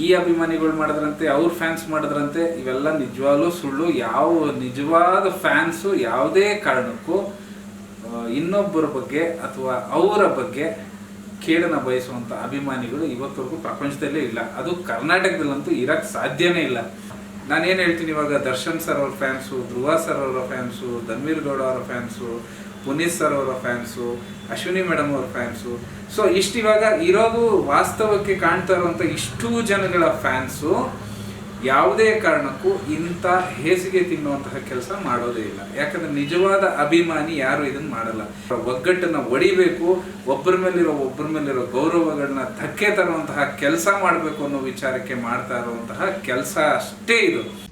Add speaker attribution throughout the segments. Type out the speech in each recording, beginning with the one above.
Speaker 1: ಈ ಅಭಿಮಾನಿಗಳು ಮಾಡಿದ್ರಂತೆ, ಅವ್ರ ಫ್ಯಾನ್ಸ್ ಮಾಡಿದ್ರಂತೆ, ಇವೆಲ್ಲ ನಿಜವಾಗ್ಲೂ ಸುಳ್ಳು. ಯಾವ ನಿಜವಾದ ಫ್ಯಾನ್ಸು ಯಾವುದೇ ಕಾರಣಕ್ಕೂ ಇನ್ನೊಬ್ಬರ ಬಗ್ಗೆ ಅಥವಾ ಅವರ ಬಗ್ಗೆ ಕೇಳನ ಬಯಸುವಂತ ಅಭಿಮಾನಿಗಳು ಇವತ್ತವರೆಗೂ ಪ್ರಪಂಚದಲ್ಲೇ ಇಲ್ಲ. ಅದು ಕರ್ನಾಟಕದಲ್ಲಂತೂ ಇರಕ್ಕೆ ಸಾಧ್ಯನೇ ಇಲ್ಲ. ನಾನೇನು ಹೇಳ್ತೀನಿ ಇವಾಗ, ದರ್ಶನ್ ಸರ್ ಅವ್ರ ಫ್ಯಾನ್ಸು ಧ್ರುವ ಸರ್ ಅವರ ಫ್ಯಾನ್ಸು ಧನ್ವೀರ್ ಗೌಡ ಅವರ ಫ್ಯಾನ್ಸು ಪುನೀತ್ ಸರ್ ಅವರ ಫ್ಯಾನ್ಸು, ಅಶ್ವಿನಿ ಮೇಡಮ್ ಅವರ ಫ್ಯಾನ್ಸು. ಸೊ ಇಷ್ಟು ಇವಾಗ ಇರೋದು ವಾಸ್ತವಕ್ಕೆ ಕಾಣ್ತಾ ಇರುವಂಥ ಇಷ್ಟು ಜನಗಳ ಫ್ಯಾನ್ಸು. ಯಾವುದೇ ಕಾರಣಕ್ಕೂ ಇಂಥ ಹೇಸಿಗೆ ತಿನ್ನುವಂತಹ ಕೆಲಸ ಮಾಡೋದೇ ಇಲ್ಲ. ಯಾಕಂದ್ರೆ ನಿಜವಾದ ಅಭಿಮಾನಿ ಯಾರು ಇದನ್ನ ಮಾಡಲ್ಲ. ಒಗ್ಗಟ್ಟನ್ನ ಒಡಿಬೇಕು ಒಬ್ಬರ ಮೇಲಿರೋ ಒಬ್ಬರ ಮೇಲಿರೋ ಗೌರವಗಳನ್ನ ಧಕ್ಕೆ ತರುವಂತಹ ಕೆಲಸ ಮಾಡಬೇಕು ಅನ್ನೋ ವಿಚಾರಕ್ಕೆ ಮಾಡ್ತಾ ಇರುವಂತಹ ಕೆಲಸ ಅಷ್ಟೇ ಇದು.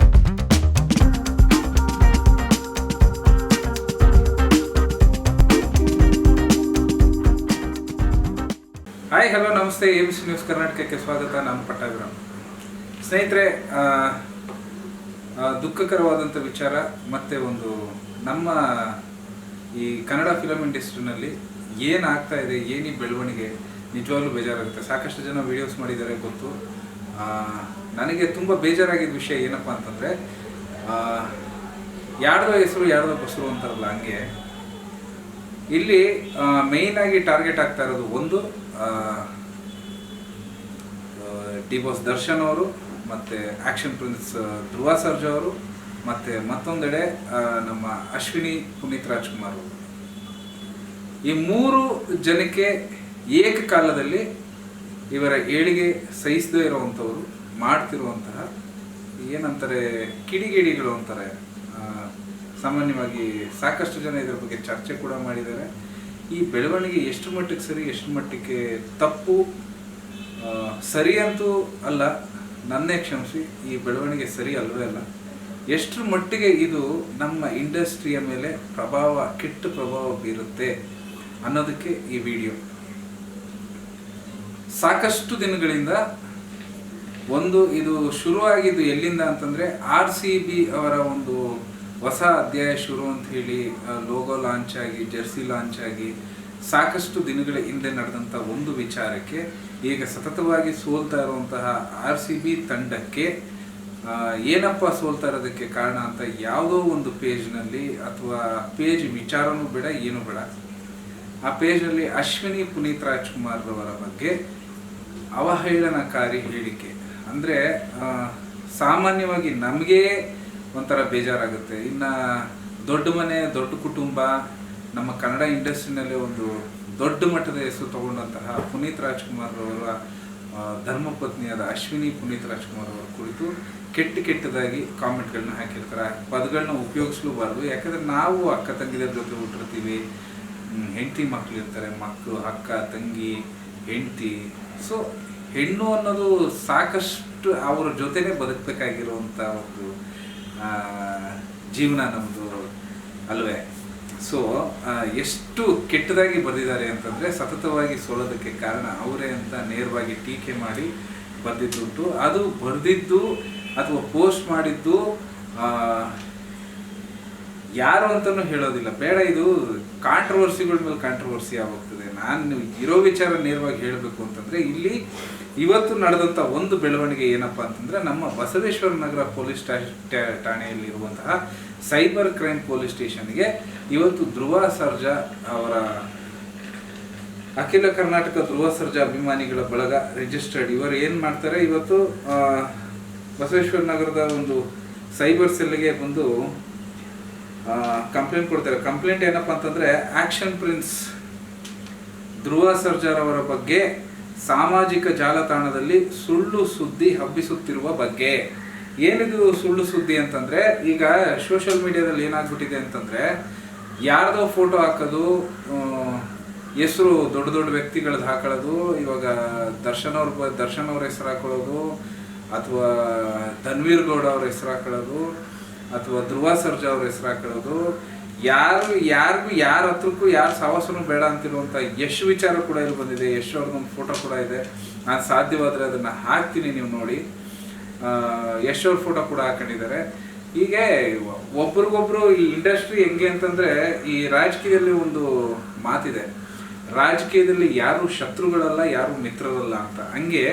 Speaker 1: ಹಲೋ, ನಮಸ್ತೆ. ಎ ಬಿ ಸಿ ನ್ಯೂಸ್ ಕರ್ನಾಟಕಕ್ಕೆ ಸ್ವಾಗತ. ನಾನು ಪಟ್ಟಾಭಿರಾಮ್. ಸ್ನೇಹಿತರೆ ದುಃಖಕರವಾದಂಥ ವಿಚಾರ, ಮತ್ತೆ ಒಂದು ನಮ್ಮ ಈ ಕನ್ನಡ ಫಿಲಮ್ ಇಂಡಸ್ಟ್ರಿನಲ್ಲಿ ಏನಾಗ್ತಾ ಇದೆ, ಏನಿ ಬೆಳವಣಿಗೆ, ನಿಜವಾಗ್ಲೂ ಬೇಜಾರಾಗುತ್ತೆ. ಸಾಕಷ್ಟು ಜನ ವಿಡಿಯೋಸ್ ಮಾಡಿದ್ದಾರೆ, ಗೊತ್ತು. ನನಗೆ ತುಂಬ ಬೇಜಾರಾಗಿದ್ದ ವಿಷಯ ಏನಪ್ಪ ಅಂತಂದರೆ ಯಾರ್ದೋ ಹೆಸರು, ಯಾರ್ದೋ ಬಸರು ಅಂತಾರಲ್ಲ, ಹಂಗೆ. ಇಲ್ಲಿ ಮೇಯ್ನಾಗಿ ಟಾರ್ಗೆಟ್ ಆಗ್ತಾ ಇರೋದು ಒಂದು ಡಿ ಬಾಸ್ ದರ್ಶನ್ ಅವರು ಮತ್ತೆ ಆಕ್ಷನ್ ಪ್ರಿನ್ಸ್ ಧ್ರುವ ಸರ್ಜಾ ಅವರು ಮತ್ತೆ ಮತ್ತೊಂದೆಡೆ ನಮ್ಮ ಅಶ್ವಿನಿ ಪುನೀತ್ ರಾಜ್ಕುಮಾರ್ ಅವರು. ಈ ಮೂರು ಜನಕ್ಕೆ ಏಕಕಾಲದಲ್ಲಿ ಇವರ ಏಳಿಗೆ ಸಹಿಸದೇ ಇರುವಂಥವ್ರು, ಮಾಡ್ತಿರುವಂತಹ ಏನಂತಾರೆ, ಕಿಡಿಗೇಡಿಗಳು ಅಂತಾರೆ. ಸಾಮಾನ್ಯವಾಗಿ ಸಾಕಷ್ಟು ಜನ ಇದರ ಬಗ್ಗೆ ಚರ್ಚೆ ಕೂಡ ಮಾಡಿದ್ದಾರೆ. ಈ ಬೆಳವಣಿಗೆ ಎಷ್ಟು ಮಟ್ಟಿಗೆ ಸರಿ, ಎಷ್ಟು ಮಟ್ಟಿಗೆ ತಪ್ಪು ಸರಿ ಅಂತೂ ಅಲ್ಲ, ನನ್ನೇ ಕ್ಷಮಿಸಿ, ಈ ಬೆಳವಣಿಗೆ ಸರಿ ಅಲ್ಲವೇ ಅಲ್ಲ. ಎಷ್ಟರ ಮಟ್ಟಿಗೆ ಇದು ನಮ್ಮ ಇಂಡಸ್ಟ್ರಿಯ ಮೇಲೆ ಪ್ರಭಾವ, ಕೆಟ್ಟ ಪ್ರಭಾವ ಬೀರುತ್ತೆ ಅನ್ನೋದಕ್ಕೆ ಈ ವಿಡಿಯೋ. ಸಾಕಷ್ಟು ದಿನಗಳಿಂದ ಒಂದು ಇದು ಶುರುವಾಗಿದ್ದು ಎಲ್ಲಿಂದ ಅಂತಂದರೆ ಆರ್ ಸಿ ಬಿ ಅವರ ಒಂದು ಹೊಸ ಅಧ್ಯಾಯ ಶುರು ಅಂತ ಹೇಳಿ ಲೋಗೋ ಲಾಂಚ್ ಆಗಿ ಜರ್ಸಿ ಲಾಂಚ್ ಆಗಿ, ಸಾಕಷ್ಟು ದಿನಗಳ ಹಿಂದೆ ನಡೆದಂಥ ಒಂದು ವಿಚಾರಕ್ಕೆ ಈಗ ಸತತವಾಗಿ ಸೋಲ್ತಾ ಇರುವಂತಹ ಆರ್ ಸಿ ಬಿ ತಂಡಕ್ಕೆ ಏನಪ್ಪ ಸೋಲ್ತಾ ಇರೋದಕ್ಕೆ ಕಾರಣ ಅಂತ ಯಾವುದೋ ಒಂದು ಪೇಜ್ನಲ್ಲಿ ಅಥವಾ ಪೇಜ್ ವಿಚಾರನೂ ಬೇಡ, ಏನು ಬೇಡ. ಆ ಪೇಜ್ನಲ್ಲಿ ಅಶ್ವಿನಿ ಪುನೀತ್ ರಾಜ್ಕುಮಾರ್ ಅವರ ಬಗ್ಗೆ ಅವಹೇಳನಕಾರಿ ಹೇಳಿಕೆ. ಅಂದರೆ ಸಾಮಾನ್ಯವಾಗಿ ನಮಗೆ ಒಂಥರ ಬೇಜಾರಾಗುತ್ತೆ. ಇನ್ನು ದೊಡ್ಡ ಮನೆ, ದೊಡ್ಡ ಕುಟುಂಬ, ನಮ್ಮ ಕನ್ನಡ ಇಂಡಸ್ಟ್ರಿನಲ್ಲಿ ಒಂದು ದೊಡ್ಡ ಮಟ್ಟದ ಹೆಸರು ತಗೊಂಡಂತಹ ಪುನೀತ್ ರಾಜ್ಕುಮಾರ್ ಅವರ ಧರ್ಮಪತ್ನಿಯಾದ ಅಶ್ವಿನಿ ಪುನೀತ್ ರಾಜ್ಕುಮಾರ್ ಅವರ ಕುರಿತು ಕೆಟ್ಟ ಕೆಟ್ಟದಾಗಿ ಕಾಮೆಂಟ್ಗಳನ್ನ ಹಾಕಿರ್ತಾರೆ. ಪದಗಳನ್ನ ಉಪಯೋಗಿಸ್ಲೂಬಾರ್ದು. ಯಾಕಂದ್ರೆ ನಾವು ಅಕ್ಕ ತಂಗಿದರ ಜೊತೆ ಹುಟ್ಟಿರ್ತೀವಿ. ಹೆಂಡತಿ ಮಕ್ಕಳು ಇರ್ತಾರೆ. ಮಕ್ಕಳು ಅಕ್ಕ, ತಂಗಿ, ಹೆಂಡತಿ. ಸೊ ಹೆಣ್ಣು ಅನ್ನೋದು ಸಾಕಷ್ಟು ಅವರ ಜೊತೆನೆ ಬದುಕಬೇಕಾಗಿರುವಂಥ ಒಂದು ಜೀವನ ನಮ್ಮದು ಅಲ್ವೇ? ಸೊ ಎಷ್ಟು ಕೆಟ್ಟದಾಗಿ ಬರೆದಿದ್ದಾರೆ ಅಂತಂದರೆ ಸತತವಾಗಿ ಸೋಲೋದಕ್ಕೆ ಕಾರಣ ಅವರೇ ಅಂತ ನೇರವಾಗಿ ಟೀಕೆ ಮಾಡಿ ಬರೆದಿದ್ದುಂಟು. ಅದು ಬರೆದಿದ್ದು ಅಥವಾ ಪೋಸ್ಟ್ ಮಾಡಿದ್ದು ಯಾರು ಅಂತಲೂ ಹೇಳೋದಿಲ್ಲ. ಬೇಡ, ಇದು ಕಾಂಟ್ರವರ್ಸಿಗಳ ಮೇಲೆ ಕಾಂಟ್ರವರ್ಸಿ ಆಗೋಗ್ತದೆ ನಾನು ಇರೋ ವಿಚಾರ ನೇರವಾಗಿ ಹೇಳಬೇಕು ಅಂತಂದ್ರೆ ಇಲ್ಲಿ ಇವತ್ತು ನಡೆದಂಥ ಒಂದು ಬೆಳವಣಿಗೆ ಏನಪ್ಪ ಅಂತಂದ್ರೆ ನಮ್ಮ ಬಸವೇಶ್ವರ ನಗರ ಪೊಲೀಸ್ ಠಾಣೆಯಲ್ಲಿ ಇರುವಂತಹ ಸೈಬರ್ ಕ್ರೈಮ್ ಪೊಲೀಸ್ ಸ್ಟೇಷನ್ಗೆ ಇವತ್ತು ಧ್ರುವ ಸರ್ಜಾ ಅವರ ಅಖಿಲ ಕರ್ನಾಟಕ ಧ್ರುವ ಸರ್ಜಾ ಅಭಿಮಾನಿಗಳ ಬಳಗ ರಿಜಿಸ್ಟರ್ಡ್ ಇವರು ಏನು ಮಾಡ್ತಾರೆ? ಇವತ್ತು ಬಸವೇಶ್ವರ ನಗರದ ಒಂದು ಸೈಬರ್ ಸೆಲ್ಗೆ ಬಂದು ಕಂಪ್ಲೇಂಟ್ ಕೊಡ್ತಾರೆ. ಕಂಪ್ಲೇಂಟ್ ಏನಪ್ಪಾ ಅಂತಂದ್ರೆ, ಆಕ್ಷನ್ ಪ್ರಿನ್ಸ್ ಧ್ರುವ ಸರ್ಜಾರವರ ಬಗ್ಗೆ ಸಾಮಾಜಿಕ ಜಾಲತಾಣದಲ್ಲಿ ಸುಳ್ಳು ಸುದ್ದಿ ಹಬ್ಬಿಸುತ್ತಿರುವ ಬಗ್ಗೆ. ಏನಿದು ಸುಳ್ಳು ಸುದ್ದಿ ಅಂತಂದ್ರೆ, ಈಗ ಸೋಷಿಯಲ್ ಮೀಡಿಯಾದಲ್ಲಿ ಏನಾಗ್ಬಿಟ್ಟಿದೆ ಅಂತಂದ್ರೆ, ಯಾರ್ದೋ ಫೋಟೋ ಹಾಕೋದು ಹೆಸರು ದೊಡ್ಡ ದೊಡ್ಡ ವ್ಯಕ್ತಿಗಳದ್ದು ಹಾಕೊಳ್ಳೋದು, ಇವಾಗ ದರ್ಶನ್ ಅವ್ರ ದರ್ಶನ್ ಅವ್ರ ಹೆಸರು ಹಾಕೊಳ್ಳೋದು, ಅಥವಾ ಧನ್ವೀರ್ ಗೌಡ ಅವ್ರ ಹೆಸರು ಹಾಕೊಳ್ಳೋದು, ಅಥವಾ ಧ್ರುವ ಸರ್ಜಾ ಅವ್ರ ಹೆಸರು ಹಾಕೊಳ್ಳೋದು ಯಾರು, ಯಾರಿಗೂ, ಯಾರ ಹತ್ರಕ್ಕೂ ಯಾರು ಸಹವಾಸನೂ ಬೇಡ ಅಂತಿರುವಂಥ ಯಶ್ ವಿಚಾರ ಕೂಡ ಇಲ್ಲಿ ಬಂದಿದೆ. ಯಶ್ ಅವ್ರದ್ದೊಂದು ಫೋಟೋ ಕೂಡ ಇದೆ. ನಾನು ಸಾಧ್ಯವಾದರೆ ಅದನ್ನು ಹಾಕ್ತೀನಿ ನೀವು ನೋಡಿ. ಯಶ್ ಅವ್ರ ಫೋಟೋ ಕೂಡ ಹಾಕೊಂಡಿದ್ದಾರೆ. ಹೀಗೆ ಒಬ್ರಿಗೊಬ್ರು ಈ ಇಂಡಸ್ಟ್ರಿ ಹೆಂಗೆ ಅಂತಂದ್ರೆ ಈ ರಾಜಕೀಯದಲ್ಲಿ ಒಂದು ಮಾತಿದೆ. ರಾಜಕೀಯದಲ್ಲಿ ಯಾರು ಶತ್ರುಗಳಲ್ಲ, ಯಾರು ಮಿತ್ರರಲ್ಲ ಅಂತ. ಹಂಗೆ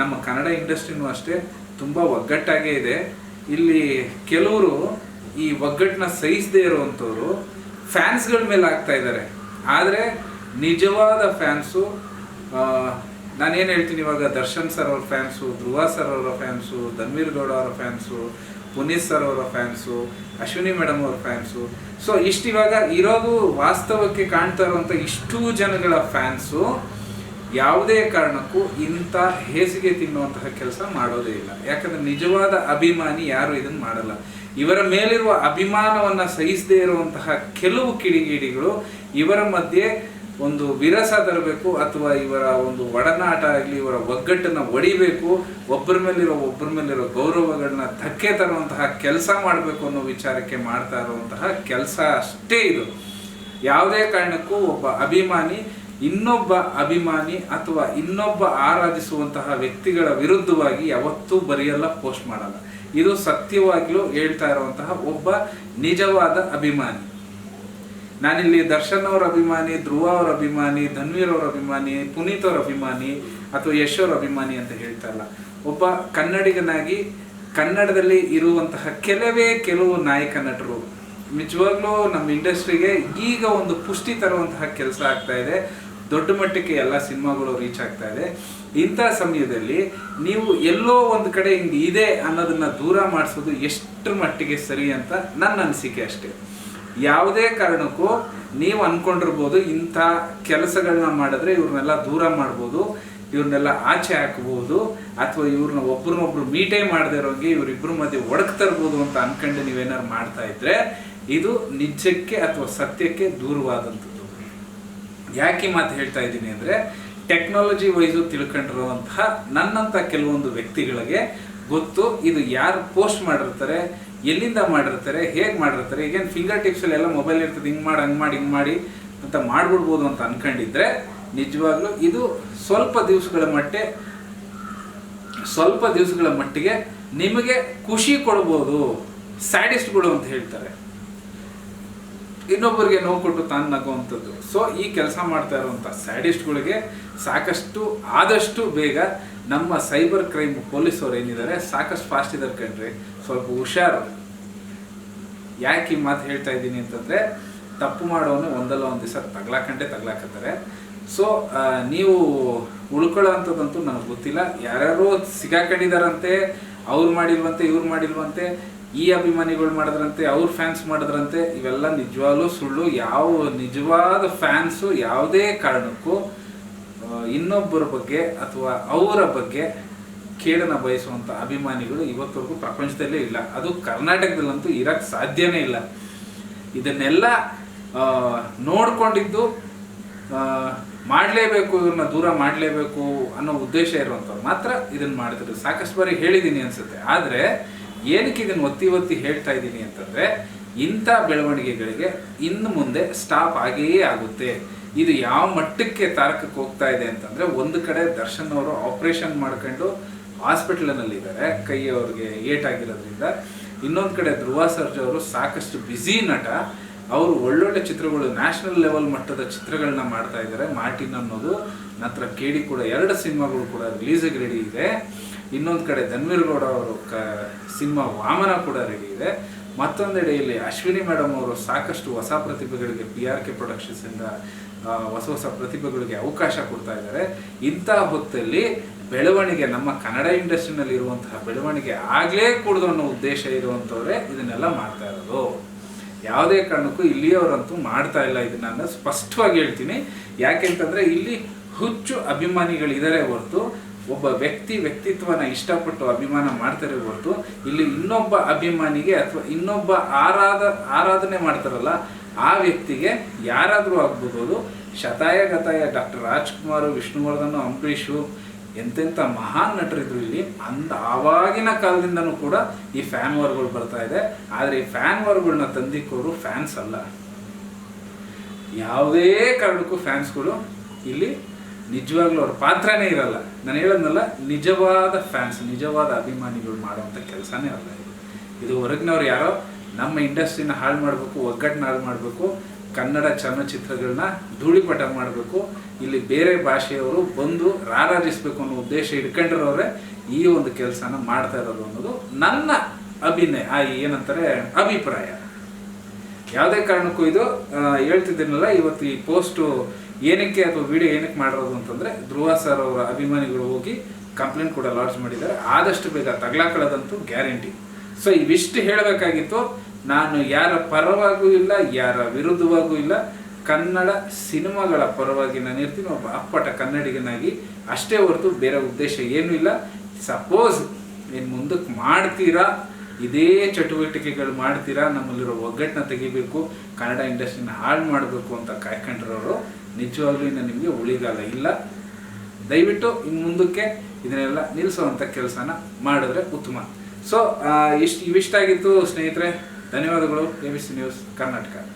Speaker 1: ನಮ್ಮ ಕನ್ನಡ ಇಂಡಸ್ಟ್ರಿನೂ ಅಷ್ಟೇ ತುಂಬ ಒಗ್ಗಟ್ಟಾಗೇ ಇದೆ. ಇಲ್ಲಿ ಕೆಲವರು ಈ ಒಗ್ಗಟ್ಟನ್ನ ಸಹಿಸದೆ ಇರುವಂಥವ್ರು ಫ್ಯಾನ್ಸ್ಗಳ ಮೇಲೆ ಆಗ್ತಾ ಇದ್ದಾರೆ ಆದರೆ ನಿಜವಾದ ಫ್ಯಾನ್ಸು ನಾನೇನು ಹೇಳ್ತೀನಿ ಇವಾಗ, ದರ್ಶನ್ ಸರ್ ಅವ್ರ ಫ್ಯಾನ್ಸು, ಧ್ರುವ ಸರ್ ಅವರ ಫ್ಯಾನ್ಸು, ಧನ್ವೀರ್ ಗೌಡ ಅವರ ಫ್ಯಾನ್ಸು, ಪುನೀತ್ ಸರ್ ಅವರ ಫ್ಯಾನ್ಸು, ಅಶ್ವಿನಿ ಮೇಡಮ್ ಅವ್ರ ಫ್ಯಾನ್ಸು. ಸೊ, ಇಷ್ಟು ಇವಾಗ ಇರೋದು ವಾಸ್ತವಕ್ಕೆ ಕಾಣ್ತಾ ಇರುವಂಥ ಇಷ್ಟು ಜನಗಳ ಫ್ಯಾನ್ಸು. ಯಾವುದೇ ಕಾರಣಕ್ಕೂ ಇಂಥ ಹೇಸಿಗೆ ತಿನ್ನುವಂತಹ ಕೆಲಸ ಮಾಡೋದೇ ಇಲ್ಲ. ಯಾಕಂದ್ರೆ ನಿಜವಾದ ಅಭಿಮಾನಿ ಯಾರು ಇದನ್ನು ಮಾಡಲ್ಲ. ಇವರ ಮೇಲಿರುವ ಅಭಿಮಾನವನ್ನು ಸಹಿಸದೇ ಇರುವಂತಹ ಕೆಲವು ಕಿಡಿಗೇಡಿಗಳು ಇವರ ಮಧ್ಯೆ ಒಂದು ವಿರಸ ತರಬೇಕು ಅಥವಾ ಇವರ ಒಂದು ಒಡನಾಟ ಆಗಲಿ, ಇವರ ಒಗ್ಗಟ್ಟನ್ನು ಒಡಿಬೇಕು, ಒಬ್ಬರ ಮೇಲಿರೋ ಒಬ್ಬರ ಮೇಲಿರೋ ಗೌರವಗಳನ್ನ ಧಕ್ಕೆ ತರುವಂತಹ ಕೆಲಸ ಮಾಡಬೇಕು ಅನ್ನೋ ವಿಚಾರಕ್ಕೆ ಮಾಡ್ತಾ ಇರುವಂತಹ ಕೆಲಸ ಅಷ್ಟೇ ಇದು. ಯಾವುದೇ ಕಾರಣಕ್ಕೂ ಒಬ್ಬ ಅಭಿಮಾನಿ, ಇನ್ನೊಬ್ಬ ಅಭಿಮಾನಿ ಅಥವಾ ಇನ್ನೊಬ್ಬ ಆರಾಧಿಸುವಂತಹ ವ್ಯಕ್ತಿಗಳ ವಿರುದ್ಧವಾಗಿ ಯಾವತ್ತೂ ಬರೆಯಲ್ಲ, ಪೋಸ್ಟ್ ಮಾಡಲ್ಲ. ಇದು ಸತ್ಯವಾಗಿಯೂ ಹೇಳ್ತಾ ಇರುವಂತಹ ಒಬ್ಬ ನಿಜವಾದ ಅಭಿಮಾನಿ. ನಾನಿಲ್ಲಿ ದರ್ಶನ್ ಅವರ ಅಭಿಮಾನಿ, ಧ್ರುವ ಅವರ ಅಭಿಮಾನಿ, ಧನ್ವೀರ್ ಅವರ ಅಭಿಮಾನಿ, ಪುನೀತ್ ಅವರ ಅಭಿಮಾನಿ ಅಥವಾ ಯಶ್ ಅವರ ಅಭಿಮಾನಿ ಅಂತ ಹೇಳ್ತಾ ಇಲ್ಲ. ಒಬ್ಬ ಕನ್ನಡಿಗನಾಗಿ ಕನ್ನಡದಲ್ಲಿ ಇರುವಂತಹ ಕೆಲವೇ ಕೆಲವು ನಾಯಕ ನಟರು, ನಿಜವಾಗ್ಲೂ ನಮ್ಮ ಇಂಡಸ್ಟ್ರಿಗೆ ಈಗ ಒಂದು ಪುಷ್ಟಿ ತರುವಂತಹ ಕೆಲಸ ಆಗ್ತಾ ಇದೆ. ದೊಡ್ಡ ಮಟ್ಟಕ್ಕೆ ಎಲ್ಲ ಸಿನಿಮಾಗಳು ರೀಚ್ ಆಗ್ತಾ ಇದೆ. ಇಂಥ ಸಮಯದಲ್ಲಿ ನೀವು ಎಲ್ಲೋ ಒಂದು ಕಡೆ ಹಿಂಗೆ ಇದೆ ಅನ್ನೋದನ್ನ ದೂರ ಮಾಡಿಸೋದು ಎಷ್ಟರ ಮಟ್ಟಿಗೆ ಸರಿ ಅಂತ ನನ್ನ ಅನಿಸಿಕೆ ಅಷ್ಟೇ. ಯಾವುದೇ ಕಾರಣಕ್ಕೂ ನೀವು ಅನ್ಕೊಂಡಿರ್ಬೋದು ಇಂಥ ಕೆಲಸಗಳನ್ನ ಮಾಡಿದ್ರೆ ಇವ್ರನ್ನೆಲ್ಲ ದೂರ ಮಾಡ್ಬೋದು, ಇವ್ರನ್ನೆಲ್ಲ ಆಚೆ ಹಾಕ್ಬೋದು, ಅಥವಾ ಇವ್ರನ್ನ ಒಬ್ರನ್ನೊಬ್ರು ಮೀಟೇ ಮಾಡದೇ ಇರೋಂಗೆ ಇವ್ರಿಬ್ರ ಮಧ್ಯೆ ಒಡಕ್ ತರ್ಬೋದು ಅಂತ ಅನ್ಕೊಂಡು ನೀವೇನಾದ್ರು ಮಾಡ್ತಾ ಇದ್ರೆ, ಇದು ನಿಜಕ್ಕೆ ಅಥವಾ ಸತ್ಯಕ್ಕೆ ದೂರವಾದಂಥದ್ದು. ಯಾಕೆ ಮಾತು ಹೇಳ್ತಾ ಇದ್ದೀನಿ ಅಂದರೆ ಟೆಕ್ನಾಲಜಿ ವೈಸು ತಿಳ್ಕೊಂಡಿರುವಂತಹ ನನ್ನಂಥ ಕೆಲವೊಂದು ವ್ಯಕ್ತಿಗಳಿಗೆ ಗೊತ್ತು. ಇದು ಯಾರು ಪೋಸ್ಟ್ ಮಾಡಿರ್ತಾರೆ, ಎಲ್ಲಿಂದ ಮಾಡಿರ್ತಾರೆ, ಹೇಗೆ ಮಾಡಿರ್ತಾರೆ ಈಗೇನು ಫಿಂಗರ್ ಟಿಪ್ಸಲ್ಲಿ ಎಲ್ಲ ಮೊಬೈಲ್ ಇರ್ತದೆ, ಹಿಂಗೆ ಮಾಡಿ, ಹಂಗೆ ಮಾಡಿ, ಹಿಂಗೆ ಮಾಡಿ ಅಂತ ಮಾಡಿಬಿಡ್ಬೋದು ಅಂತ ಅನ್ಕೊಂಡಿದ್ರೆ ನಿಜವಾಗ್ಲೂ ಇದು ಸ್ವಲ್ಪ ದಿವಸಗಳ ಮಟ್ಟೆ, ಸ್ವಲ್ಪ ದಿವಸಗಳ ಮಟ್ಟಿಗೆ ನಿಮಗೆ ಖುಷಿ ಕೊಡ್ಬೋದು. ಸ್ಯಾಡಿಸ್ಟ್ಗಳು ಅಂತ ಹೇಳ್ತಾರೆ. ಇನ್ನೊಬ್ಬರಿಗೆ ನೋವು ಕೊಟ್ಟು ತಾನು ನಗುವಂಥದ್ದು. ಸೊ ಈ ಕೆಲಸ ಮಾಡ್ತಾ ಇರುವಂಥ ಸ್ಯಾಡಿಸ್ಟ್ಗಳಿಗೆ ಸಾಕಷ್ಟು, ಆದಷ್ಟು ಬೇಗ ನಮ್ಮ ಸೈಬರ್ ಕ್ರೈಮ್ ಪೊಲೀಸವ್ರು ಏನಿದ್ದಾರೆ, ಸಾಕಷ್ಟು ಫಾಸ್ಟ್ ಇದ್ದಾರೆ ಕಣ್ರಿ. ಸ್ವಲ್ಪ ಹುಷಾರು. ಯಾಕೆ ಈ ಮಾತು ಹೇಳ್ತಾ ಇದ್ದೀನಿ ಅಂತಂದರೆ, ತಪ್ಪು ಮಾಡೋನು ಒಂದಲ್ಲ ಒಂದು ದಿವಸ ತಗ್ಲಾಕಂಡೆ ತಗ್ಲಾಕತ್ತಾರೆ. ಸೊ ನೀವು ಉಳ್ಕೊಳ್ಳೋ ಅಂಥದ್ದಂತೂ ನನಗೆ ಗೊತ್ತಿಲ್ಲ. ಯಾರ್ಯಾರೋ ಸಿಗಾಕೊಂಡಿದ್ದಾರಂತೆ, ಅವ್ರು ಮಾಡಿಲ್ವಂತೆ, ಇವ್ರು ಮಾಡಿಲ್ವಂತೆ ಈ ಅಭಿಮಾನಿಗಳು ಮಾಡಿದ್ರಂತೆ, ಅವ್ರ ಫ್ಯಾನ್ಸ್ ಮಾಡಿದ್ರಂತೆ, ಇವೆಲ್ಲ ನಿಜವಾಗ್ಲೂ ಸುಳ್ಳು. ಯಾವ ನಿಜವಾದ ಫ್ಯಾನ್ಸು ಯಾವುದೇ ಕಾರಣಕ್ಕೂ ಇನ್ನೊಬ್ಬರ ಬಗ್ಗೆ ಅಥವಾ ಅವರ ಬಗ್ಗೆ ಕೇಳನ ಬಯಸುವಂಥ ಅಭಿಮಾನಿಗಳು ಇವತ್ತವರೆಗೂ ಪ್ರಪಂಚದಲ್ಲೇ ಇಲ್ಲ. ಅದು ಕರ್ನಾಟಕದಲ್ಲಂತೂ ಇರಕ್ಕೆ ಸಾಧ್ಯನೇ ಇಲ್ಲ. ಇದನ್ನೆಲ್ಲ ನೋಡ್ಕೊಂಡಿದ್ದು ಮಾಡಲೇಬೇಕು, ಇವ್ರನ್ನ ದೂರ ಮಾಡಲೇಬೇಕು ಅನ್ನೋ ಉದ್ದೇಶ ಇರುವಂಥವ್ರು ಮಾತ್ರ ಇದನ್ನ ಮಾಡಿದ್ರು ಸಾಕಷ್ಟು ಬಾರಿ ಹೇಳಿದ್ದೀನಿ ಅನ್ಸುತ್ತೆ. ಆದರೆ ಏನಕ್ಕೆ ಇದನ್ನು ಒತ್ತಿ ಒತ್ತಿ ಹೇಳ್ತಾ ಇದ್ದೀನಿ ಅಂತಂದರೆ, ಇಂಥ ಬೆಳವಣಿಗೆಗಳಿಗೆ ಇನ್ನು ಮುಂದೆ ಸ್ಟಾಪ್ ಆಗಿಯೇ ಆಗುತ್ತೆ. ಇದು ಯಾವ ಮಟ್ಟಕ್ಕೆ ತಾರಕಕ್ಕೆ ಹೋಗ್ತಾ ಇದೆ ಅಂತಂದರೆ, ಒಂದು ಕಡೆ ದರ್ಶನ್ ಅವರು ಆಪರೇಷನ್ ಮಾಡ್ಕೊಂಡು ಹಾಸ್ಪಿಟ್ಲಿನಲ್ಲಿದ್ದಾರೆ ಕೈ ಅವ್ರಿಗೆ ಏಟಾಗಿರೋದ್ರಿಂದ. ಇನ್ನೊಂದು ಕಡೆ ಧ್ರುವ ಸರ್ಜ್ ಅವರು ಸಾಕಷ್ಟು ಬ್ಯುಸಿ ನಟ. ಅವರು ಒಳ್ಳೊಳ್ಳೆ ಚಿತ್ರಗಳು ನ್ಯಾಷನಲ್ ಲೆವೆಲ್ ಮಟ್ಟದ ಚಿತ್ರಗಳನ್ನ ಮಾಡ್ತಾ ಇದ್ದಾರೆ. ಮಾರ್ಟಿನ್ ಅನ್ನೋದು, ನಂತರ ಕೇಡಿ ಕೂಡ ಎರಡು ಸಿನಿಮಾಗಳು ಕೂಡ ರಿಲೀಸಿಗೆ ರೆಡಿ ಇದೆ. ಇನ್ನೊಂದು ಕಡೆ ಧನ್ವೀರ್ ಗೌಡ ಅವರು ಕ, ಸಿನಿಮಾ ವಾಮನ ಕೂಡ ರೆಡಿ ಇದೆ. ಮತ್ತೊಂದೆಡೆ ಇಲ್ಲಿ ಅಶ್ವಿನಿ ಮೇಡಮ್ ಅವರು ಸಾಕಷ್ಟು ಹೊಸ ಪ್ರತಿಭೆಗಳಿಗೆ ಪಿ ಆರ್ ಕೆ ಪ್ರೊಡಕ್ಷನ್ಸಿಂದ ಹೊಸ ಹೊಸ ಪ್ರತಿಭೆಗಳಿಗೆ ಅವಕಾಶ ಕೊಡ್ತಾ ಇದ್ದಾರೆ. ಇಂಥ ಹೊತ್ತಲ್ಲಿ ಬೆಳವಣಿಗೆ, ನಮ್ಮ ಕನ್ನಡ ಇಂಡಸ್ಟ್ರಿನಲ್ಲಿ ಇರುವಂತಹ ಬೆಳವಣಿಗೆ ಆಗಲೇ ಕೂಡದು ಅನ್ನೋ ಉದ್ದೇಶ ಇರುವಂಥವ್ರೆ ಇದನ್ನೆಲ್ಲ ಮಾಡ್ತಾ ಇರೋದು. ಯಾವುದೇ ಕಾರಣಕ್ಕೂ ಇಲ್ಲಿಯವರಂತೂ ಮಾಡ್ತಾ ಇಲ್ಲ ಇದನ್ನ ನಾನು ಸ್ಪಷ್ಟವಾಗಿ ಹೇಳ್ತೀನಿ. ಯಾಕೆಂತಂದ್ರೆ ಇಲ್ಲಿ ಹುಚ್ಚು ಅಭಿಮಾನಿಗಳಿದ್ದಾರೆ ಹೊರತು ಒಬ್ಬ ವ್ಯಕ್ತಿ ವ್ಯಕ್ತಿತ್ವನ ಇಷ್ಟಪಟ್ಟು ಅಭಿಮಾನ ಮಾಡ್ತಾರೆ ಹೊರತು ಇಲ್ಲಿ ಇನ್ನೊಬ್ಬ ಅಭಿಮಾನಿಗೆ ಅಥವಾ ಇನ್ನೊಬ್ಬ ಆರಾಧ, ಆರಾಧನೆ ಮಾಡ್ತಾರಲ್ಲ, ಆ ವ್ಯಕ್ತಿಗೆ ಯಾರಾದರೂ ಆಗ್ಬೋದು ಶತಾಯ ಗತಾಯ ಡಾಕ್ಟರ್ ರಾಜ್ಕುಮಾರ್, ವಿಷ್ಣುವರ್ಧನ್, ಅಂಬರೀಷು ಎಂತೆಂಥ ಮಹಾನ್ ನಟರಿದ್ರು ಇಲ್ಲಿ. ಅಂದ ಆವಾಗಿನ ಕಾಲದಿಂದನೂ ಕೂಡ ಈ ಫ್ಯಾನ್ ವರ್ಗಳು ಬರ್ತಾ ಇದೆ. ಆದರೆ ಈ ಫ್ಯಾನ್ ವರ್ಗಳನ್ನ ತಂದಿಕ್ಕೋರು ಫ್ಯಾನ್ಸ್ ಅಲ್ಲ. ಯಾವುದೇ ಕಾರಣಕ್ಕೂ ಫ್ಯಾನ್ಸ್ಗಳು ಇಲ್ಲಿ ನಿಜವಾಗ್ಲೂ ಅವ್ರ ಪಾತ್ರನೇ ಇರಲ್ಲ. ನಾನು ಹೇಳೋದ್ನಲ್ಲ, ನಿಜವಾದ ಫ್ಯಾನ್ಸ್ ನಿಜವಾದ ಅಭಿಮಾನಿಗಳು ಮಾಡುವಂಥ ಕೆಲಸನೇ ಅಲ್ಲ ಇದು. ಇದು ಹೊರಗಿನವ್ರು ಯಾರೋ ನಮ್ಮ ಇಂಡಸ್ಟ್ರಿನ ಹಾಳು ಮಾಡಬೇಕು ಒಗ್ಗಟ್ಟನ್ನ ಹಾಳು ಮಾಡಬೇಕು, ಕನ್ನಡ ಚಲನಚಿತ್ರಗಳನ್ನ ಧೂಳಿಪಟ ಮಾಡಬೇಕು, ಇಲ್ಲಿ ಬೇರೆ ಭಾಷೆಯವರು ಬಂದು ರಾರಾಜಿಸ್ಬೇಕು ಅನ್ನೋ ಉದ್ದೇಶ ಇಟ್ಕೊಂಡಿರೋರೆ, ಈ ಒಂದು ಕೆಲಸನ ಮಾಡ್ತಾ ಇರೋದು ಅನ್ನೋದು ನನ್ನ ಅಭಿನಯ, ಆ ಏನಂತಾರೆ, ಅಭಿಪ್ರಾಯ. ಯಾವುದೇ ಕಾರಣಕ್ಕೂ ಇದು ಹೇಳ್ತಿದ್ದೀನಲ್ಲ, ಇವತ್ತು ಈ ಪೋಸ್ಟು ಏನಕ್ಕೆ ಅಥವಾ ವಿಡಿಯೋ ಏನಕ್ಕೆ ಮಾಡಿರೋದು ಅಂತಂದ್ರೆ ಧ್ರುವ ಸರ್ ಅವರ ಅಭಿಮಾನಿಗಳು ಹೋಗಿ ಕಂಪ್ಲೇಂಟ್ ಕೂಡ ಲಾಡ್ಜ್ ಮಾಡಿದ್ದಾರೆ. ಆದಷ್ಟು ಬೇಗ ತಗ್ಲಾಕೊಳ್ಳೋದಂತೂ ಗ್ಯಾರಂಟಿ ಸೊ ಇವಿಷ್ಟು ಹೇಳಬೇಕಾಗಿತ್ತು. ನಾನು ಯಾರ ಪರವಾಗೂ ಇಲ್ಲ, ಯಾರ ವಿರುದ್ಧವಾಗೂ ಇಲ್ಲ. ಕನ್ನಡ ಸಿನಿಮಾಗಳ ಪರವಾಗಿ ನಾನು ಇರ್ತೀನಿ. ಒಬ್ಬ ಅಪ್ಪಟ ಕನ್ನಡಿಗನಾಗಿ ಅಷ್ಟೇ ಹೊರತು ಬೇರೆ ಉದ್ದೇಶ ಏನೂ ಇಲ್ಲ. ಸಪೋಸ್ ನೀನು ಮುಂದಕ್ಕೆ ಮಾಡ್ತೀರಾ? ಇದೇ ಚಟುವಟಿಕೆಗಳು ಮಾಡ್ತೀರಾ? ನಮ್ಮಲ್ಲಿರೋ ಒಗ್ಗಟ್ಟನ್ನ ತೆಗಿಬೇಕು. ಕನ್ನಡ ಇಂಡಸ್ಟ್ರಿನ ಹಾಳು ಮಾಡಬೇಕು ಅಂತ ಕಾಯ್ಕೊಂಡಿರೋರು ನಿಜವಾಗ್ಲೂ ಇನ್ನು ನಿಮಗೆ ಉಳಿಗಾಲ ಇಲ್ಲ. ದಯವಿಟ್ಟು ಇನ್ನು ಮುಂದಕ್ಕೆ ಇದನ್ನೆಲ್ಲ ನಿಲ್ಲಿಸುವಂಥ ಕೆಲಸನ ಮಾಡಿದ್ರೆ ಉತ್ತಮ. ಸೊ ಇಷ್ಟು ಇವಿಷ್ಟಾಗಿತ್ತು ಸ್ನೇಹಿತರೆ. ಧನ್ಯವಾದಗಳು. A B news, Karnataka.